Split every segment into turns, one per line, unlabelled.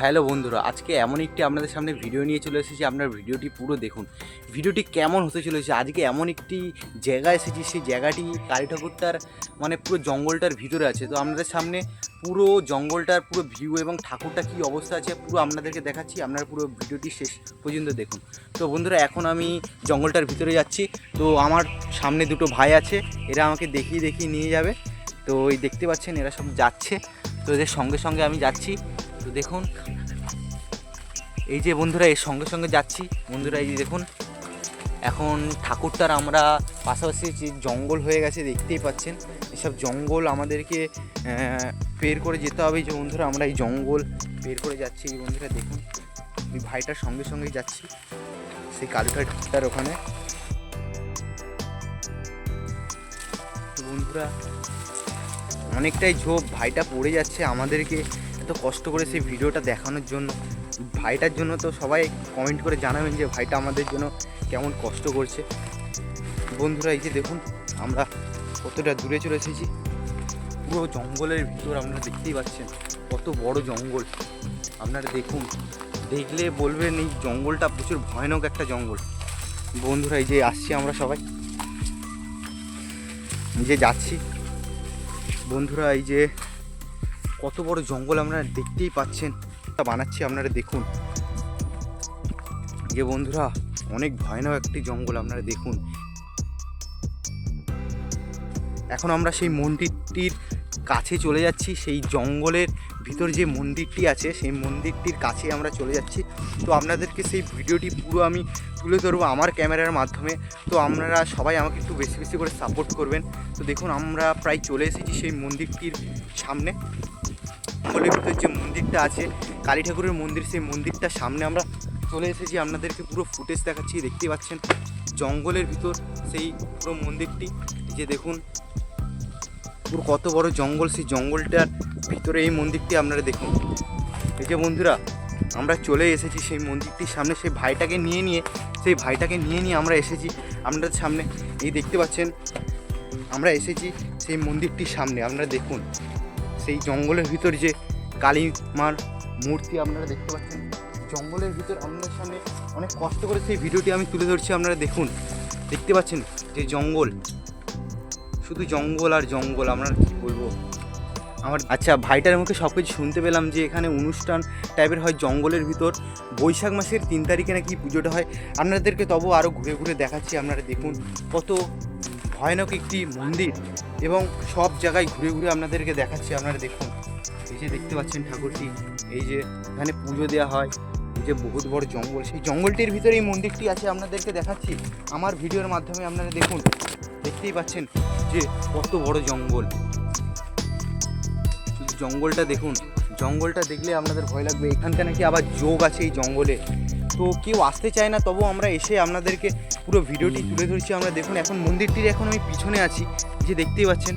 Hello বন্ধুরা, আজকে এমন একটি আপনাদের সামনে ভিডিও নিয়ে চলে এসেছি। আপনার ভিডিওটি পুরো দেখুন। ভিডিওটি কেমন হতে চলেছে? আজকে এমন একটি জায়গা এসেছি, সেই জায়গাটি কালী ঠাকুরটার মানে পুরো জঙ্গলটার ভিতরে আছে। তো আপনাদের সামনে পুরো জঙ্গলটার পুরো ভিউ এবং ঠাকুরটা কী অবস্থা আছে, পুরো আপনাদেরকে দেখাচ্ছি। আপনারা পুরো ভিডিওটি শেষ পর্যন্ত দেখুন। তো বন্ধুরা, এখন আমি জঙ্গলটার ভিতরে যাচ্ছি। তো আমার সামনে দুটো ভাই আছে, এরা আমাকে দেখিয়ে দেখিয়ে নিয়ে যাবে। তো এই দেখতে পাচ্ছেন, এরা সব যাচ্ছে। তো এদের সঙ্গে সঙ্গে আমি যাচ্ছি। তো দেখুন, এই যে বন্ধুরা এর সঙ্গে সঙ্গে যাচ্ছি। বন্ধুরা, এই যে দেখুন, এখন ঠাকুরটার আমরা পাশাপাশি যে জঙ্গল হয়ে গেছে, দেখতেই পাচ্ছেন। এসব জঙ্গল আমাদেরকে বের করে যেতে হবে। যে বন্ধুরা, আমরা এই জঙ্গল বের করে যাচ্ছি। এই বন্ধুরা, দেখুন, ওই ভাইটার সঙ্গে সঙ্গেই যাচ্ছি, সেই কালীঘাট ঠাকুরটার ওখানে। বন্ধুরা, অনেকটাই ঝোপ, ভাইটা পড়ে যাচ্ছে আমাদেরকে। এত কষ্ট করে সেই ভিডিওটা দেখানোর জন্য, ভাইটার জন্য তো সবাই কমেন্ট করে জানাবেন যে ভাইটা আমাদের জন্য কেমন কষ্ট করছে। বন্ধুরা, এই যে দেখুন, আমরা কতটা দূরে চলে এসেছি। পুরো জঙ্গলের ভিতর আপনারা দেখতেই পাচ্ছেন, কত বড় জঙ্গল। আপনারা দেখুন, দেখলে বলবেন এই জঙ্গলটা প্রচুর ভয়ানক একটা জঙ্গল। বন্ধুরা, এই যে আসছি আমরা সবাই। যে যাচ্ছি। বন্ধুরা, এই যে কত বড় জঙ্গল আপনারা দেখতেই পাচ্ছেন। তা বানাচ্ছি আপনারা দেখুন। যে বন্ধুরা, অনেক ভয়ানক একটি জঙ্গল আপনারা দেখুন। এখন আমরা সেই মন্দিরটির কাছে চলে যাচ্ছি। সেই জঙ্গলের ভিতর যে মন্দিরটি আছে, সেই মন্দিরটির কাছে আমরা চলে যাচ্ছি। তো আপনাদেরকে সেই ভিডিওটি পুরো আমি তুলে ধরবো আমার ক্যামেরার মাধ্যমে। তো আপনারা সবাই আমাকে একটু বেশি বেশি করে সাপোর্ট করবেন। তো দেখুন, আমরা প্রায় চলে এসেছি সেই মন্দিরটির সামনে। জঙ্গলের ভিতর যে মন্দিরটা আছে কালী ঠাকুরের মন্দির, সেই মন্দিরটার সামনে আমরা চলে এসেছি। আপনাদেরকে পুরো ফুটেজ দেখাচ্ছি দেখতে পাচ্ছেন জঙ্গলের ভিতর সেই পুরো মন্দিরটি। যে দেখুন, পুরো কত বড় জঙ্গল, সেই জঙ্গলটার ভিতরে এই মন্দিরটি আপনারা দেখুন। এই যে বন্ধুরা, আমরা চলে এসেছি সেই মন্দিরটির সামনে। সেই ভাইটাকে নিয়ে নিয়ে, সেই ভাইটাকে নিয়ে নিয়ে আমরা এসেছি আপনাদের সামনে। এই দেখতে পাচ্ছেন, আমরা এসেছি সেই মন্দিরটির সামনে। আপনারা দেখুন সেই জঙ্গলের ভিতর যে কালী মার মূর্তি আপনারা দেখতে পাচ্ছেন। জঙ্গলের ভিতর আপনাদের সামনে অনেক কষ্ট করে সেই ভিডিওটি আমি তুলে ধরছি, আপনারা দেখুন। দেখতে পাচ্ছেন যে জঙ্গল। শুধু জঙ্গল আর জঙ্গল, আমরা কী বলব? আমার আচ্ছা ভাইটার মুখে সব কিছু শুনতে পেলাম যে এখানে অনুষ্ঠান টাইপের হয় জঙ্গলের ভিতর। বৈশাখ মাসের তিন তারিখে নাকি পুজোটা হয়। আপনাদেরকে তবু আরও ঘুরে ঘুরে দেখাচ্ছি, আপনারা দেখুন। কত ভয়ানক একটি মন্দির। এবং সব জায়গায় ঘুরে ঘুরে আপনাদেরকে দেখাচ্ছি, আপনারা দেখুন। এই যে দেখতে পাচ্ছেন ঠাকুরটি, এই যে এখানে পুজো দেওয়া হয়, এই যে বহুত বড় জঙ্গল। সেই জঙ্গলটির ভিতরে এই মন্দিরটি আছে, আপনাদেরকে দেখাচ্ছি। আমার ভিডিওর মাধ্যমে আপনারা দেখুন, দেখতেই পাচ্ছেন যে কত বড় জঙ্গল। জঙ্গলটা দেখুন, জঙ্গলটা দেখলে আপনাদের ভয় লাগবে। এখানটা নাকি আবার যোগ আছে এই জঙ্গলে। তো কেউ আসতে চায় না তবু আমরা এসে আপনাদেরকে পুরো ভিডিওটি তুলে ধরছি। আমরা দেখুন, এখন মন্দিরটির এখন আমি পিছনে আছি যে দেখতেই পাচ্ছেন।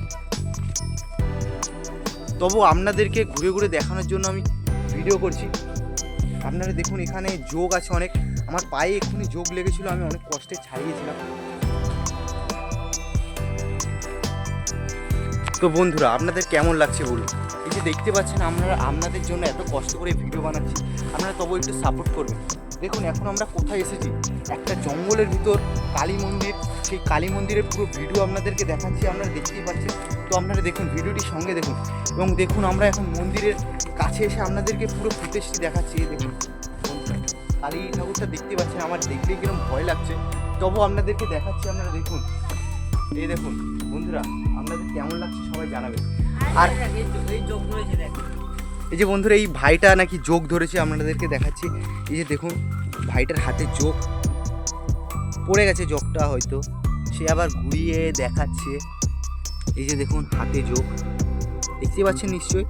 তবু আপনাদেরকে ঘুরে ঘুরে দেখানোর জন্য আমি ভিডিও করছি। আপনারা দেখুন, এখানে যোগ আছে অনেক। আমার পায়ে এক্ষুনি যোগ লেগেছিল, আমি অনেক কষ্টে ছাড়িয়েছিলাম। তো বন্ধুরা, আপনাদের কেমন লাগছে বলুন? এই যে দেখতে পাচ্ছেন, আপনারা, আপনাদের জন্য এত কষ্ট করে ভিডিও বানাচ্ছি। আপনারা তবু একটু সাপোর্ট করবেন। দেখুন, এখন আমরা কোথায় এসেছি? একটা জঙ্গলের ভিতর, কালী মন্দির। সেই কালী মন্দিরের পুরো ভিডিও আপনাদেরকে দেখাচ্ছি, আপনারা দেখতেই পাচ্ছেন। তো আপনারা দেখুন ভিডিওটির সঙ্গে দেখুন। এবং দেখুন, আমরা এখন মন্দিরের কাছে এসে আপনাদেরকে পুরো ফুটেজটি দেখাচ্ছি, এই দেখুন। কালী ঠাকুরটা দেখতে পাচ্ছেন, আমার দেখলেই কীরকম ভয় লাগছে। তবু আপনাদেরকে দেখাচ্ছি, আপনারা দেখুন। এই দেখুন, বন্ধুরা, আপনাদের কেমন লাগছে সবাই জানাবেন। আর এই যে বন্ধুরা, এই ভাইটা নাকি যোগ ধরেছে, আপনাদেরকে দেখাচ্ছি। এই যে দেখুন, ভাইটার হাতে যোগ পড়ে গেছে যোগটা হয়তো। সে আবার ঘুরিয়ে দেখাচ্ছে। এই যে দেখুন, হাতে যোগ। দেখতে পাচ্ছেন নিশ্চয়ই?